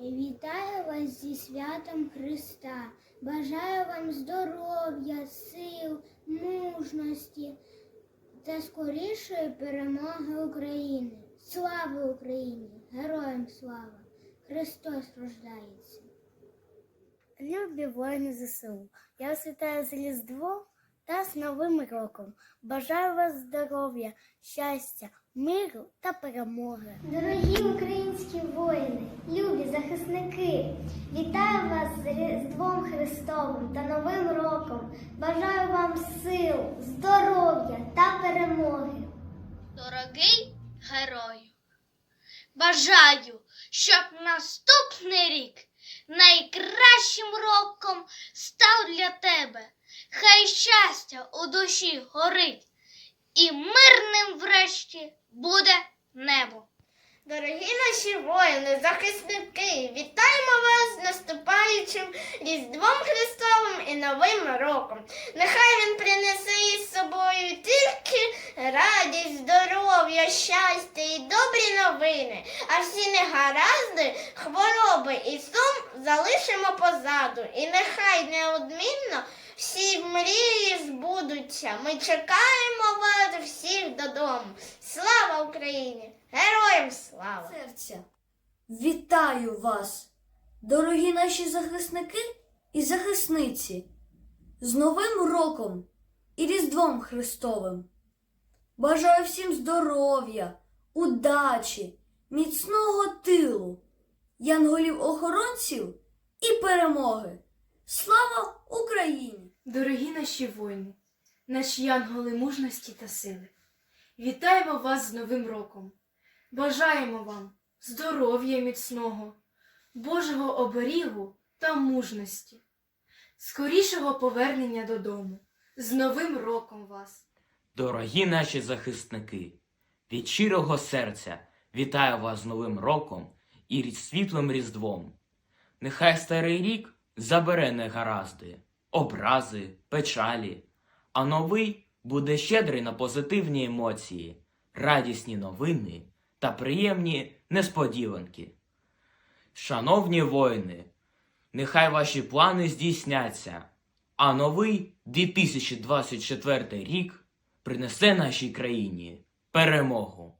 Вітаю вас зі святом Христа. Бажаю вам здоров'я, сил, мужності та скорішої перемоги України. Слава Україні! Героям слава! Христос рождається! Любі воїни ЗСУ, я вас вітаю з Різдвом та з Новим роком. Бажаю вас здоров'я, щастя, миру та перемоги. Дорогі українські воїни, любі захисники, вітаю вас з Різдвом Христовим та Новим роком. Бажаю вам сил, здоров'я та перемоги. Дорогий герою, бажаю, щоб наступний рік найкращим роком став для тебе. Хай щастя у душі горить, і мирним врешті буде небо. Наші воїни, захисники, вітаємо вас з наступаючим Різдвом Христовим і Новим роком. Нехай він принесе із собою тільки радість, здоров'я, щастя і добрі новини, а всі негаразди, хвороби і сум залишимо позаду. І нехай неодмінно всі мрії збудуться. Ми чекаємо вас всіх додому. Слава Україні! Героям слава! серця. Вітаю вас, дорогі наші захисники і захисниці, з Новим роком і Різдвом Христовим. Бажаю всім здоров'я, удачі, міцного тилу, янголів-охоронців і перемоги. Слава Україні! Дорогі наші воїни, наші янголи мужності та сили, вітаємо вас з Новим роком. Бажаємо вам здоров'я міцного, Божого оберігу та мужності, скорішого повернення додому. З Новим роком вас! Дорогі наші захисники, від щирого серця вітаю вас з Новим роком і світлим Різдвом. Нехай старий рік забере негаразди, образи, печалі, а новий буде щедрий на позитивні емоції, радісні новини та приємні несподіванки. Шановні воїни, нехай ваші плани здійсняться, а новий 2024 рік принесе нашій країні перемогу.